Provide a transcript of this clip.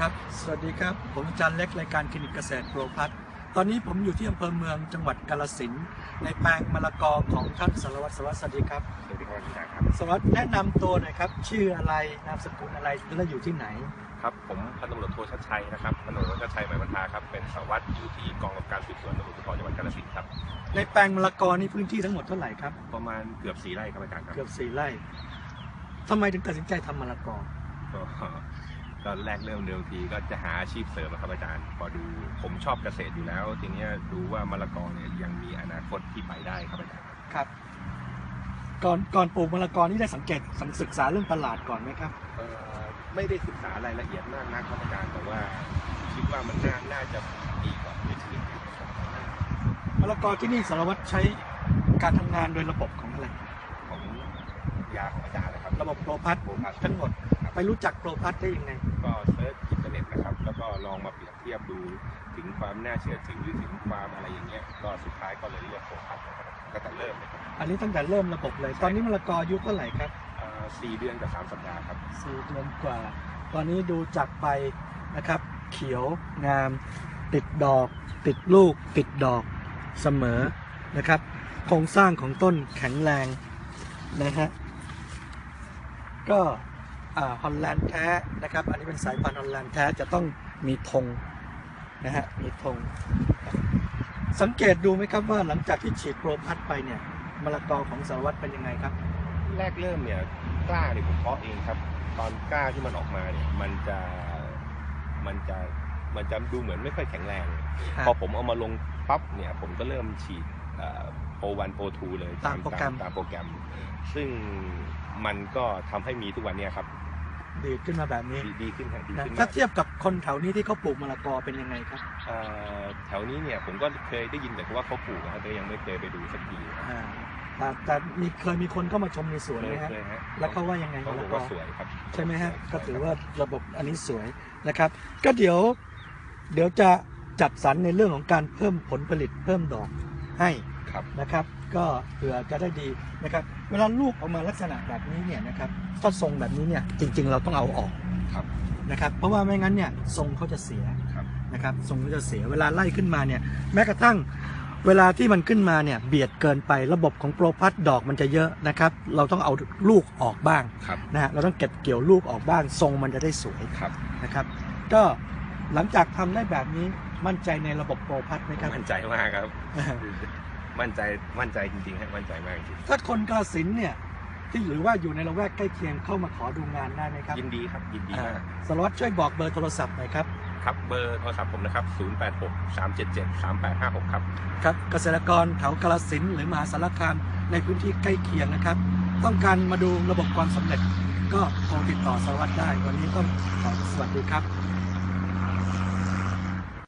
ครับ สวัสดีครับ ผมอาจารย์เล็กรายการคลินิกเกษตรโปรพัฒน์ตอนนี้ผมอยู่ที่อำเภอเมืองจังหวัดกาฬสินธุ์ในแปลงมะละกอของท่านสารวัตรสารวัตรสวัสดีครับ สวัสดีครับอาจารย์ครับ สารวัตรแนะนำตัวหน่อยครับ ชื่ออะไร นามสกุลอะไร และอยู่ที่ไหน ครับผมพันตำรวจโทชัดชัยนะครับพันตำรวจโทชัดชัยหมายบรรทาครับเป็นสารวัตรอยู่ที่กองกำกับการสืบสวนตำรวจภูธรจังหวัดกาฬสินธุ์ครับในแปลงมะละกอนี่พื้นที่ทั้งหมดเท่าไหร่ครับ ประมาณเกือบสี่ไร่ครับอาจารย์ครับเกือบสี่ไร่ทำไมถึงตัดสินใจทำมะละกอก็ ก็แรกเริ่มเดิมทีก็จะหาอาชีพเสริมนะครับอาจารย์ พอดูผมชอบเกษตรอยู่แล้ว ทีเนี้ยดูว่ามะละกอเนี่ยยังมีอนาคตที่ไปได้ครับอาจารย์ครับ ก่อนก่อนปลูกมะละกอนี่ได้สังเกตสังศึกษาเรื่องตลาดก่อนไหมครับเอ่อไม่ได้ศึกษารายละเอียดมากนักครับอาจารย์แต่ว่าคิดว่ามันน่าน่าจะดีกว่าที่อื่นมะละกอที่นี่สารวัตรใช้การทำงานโดยระบบของอะไรของยาของอาจารย์นะครับ ระบบโปรพัทโปรพัททั้งหมดไปรู้จักโปรพัทได้ยังไง ทียบดูถึงความน่าเชื่อถือหรือถึงความอะไรอย่างเงี้ยก็สุดท้ายก็เลยเลือกโฟกัสนะครับก็แต่เริ่มเลยครับอันนี้ตั้งแต่เริ่มระบบเลย ตอนนี้มะละกออายุเท่าไหร่ครับเอ่อสี่เดือนกับสามสัปดาห์ครับสี่เดือนกว่า ตอนนี้ดูจากใบนะครับ เขียวงาม ติดดอก ติดลูก ติดดอกเสมอนะครับ โครงสร้างของต้นแข็งแรงนะฮะก็อ่าฮอลแลนด์แท้นะครับ อันนี้เป็นสายพันธุ์ฮอลแลนด์แท้จะต้องมีธง นะฮะมีธงสังเกตดูไหมครับว่าหลังจากที่ฉีดโปรพัดไปเนี่ยมะละกอของสารวัตรเป็นยังไงครับ แรกเริ่มเนี่ยกล้าเนี่ยผมเพาะเองครับ ตอนกล้าที่มันออกมาเนี่ยมันจะมันจะมันจะดูเหมือนไม่ค่อยแข็งแรง พอผมเอามาลงปั๊บเนี่ยผมก็เริ่มฉีดโปรวันโปรทูเลยตามโปรแกรมตามโปรแกรม ซึ่งมันก็ทำให้มีทุกวันเนี้ครับ ดีดขึ้นมาแบบนี้ดีดีขึ้นครับดีนะขึ้นถ้ามากเทียบกับคนแถวนี้ที่เขาปลูกมะละกอเป็นยังไงครับ เอ่อแถวนี้เนี่ยผมก็เคยได้ยินแต่ว่าเขาปลูกนะครับแต่ยังไม่เคยไปดูสักทีครับอ่าแต่แต่มีเคยมีคนเข้ามาชมในสวนเคไหมยฮะ เคยฮะแล้วเขาว่ายังไงเขามะบละอกกอว่าสวยครับใช่ไหมฮะสวยก็ถือครับว่าระบบอันนี้สวยนะครับ ก็เดี๋ยวเดี๋ยวจะจัดสรรในเรื่องของการเพิ่มผลผลิตเพิ่มดอกให้ ครับ นะครับ ก็เผื่อจะได้ดีนะครับ เวลาลูกออกมาลักษณะแบบนี้เนี่ยนะครับถ้าทรงแบบนี้เนี่ยจริง ๆ เราต้องเอาออกครับนะครับเพราะว่าไม่งั้นเนี่ยทรงเขาจะเสียครับ นะครับทรงก็จะเสียเวลาไล่ขึ้นมาเนี่ยแม้กระทั่งเวลาที่มันขึ้นมาเนี่ยเบียดเกินไประบบของโปรพัดดอกมันจะเยอะนะครับเราต้องเอาลูกออกบ้างครับ นะฮะเราต้องเก็บเกี่ยวลูกออกบ้าง ทรงมันจะได้สวยครับ นะครับ ก็หลังจากทำได้แบบนี้มั่นใจในระบบโปรพัดไหมครับ มั่นใจมากครับ มั่นใจมั่นใจจริงๆฮะมั่นใจมากจริงถ้าคนกระสินธุ์เนี่ยที่หรือว่าอยู่ในละแวกใกล้เคียงเข้ามาขอดูงานได้ไหมครับยินดีครับยินดีอ่ามากสารวัตรช่วยบอกเบอร์โทรศัพท์หน่อยครับ ครับเบอร์โทรศัพท์ผมนะครับ 086 377 3856 ครับ ครับเกษตรกรแถวกาฬสินธุ์หรือมหาสารคามในพื้นที่ใกล้เคียงนะครับ ต้องการมาดูระบบความสำเร็จก็โทรติดต่อสารวัตรได้ วันนี้ต้องขอสวัสดีครับ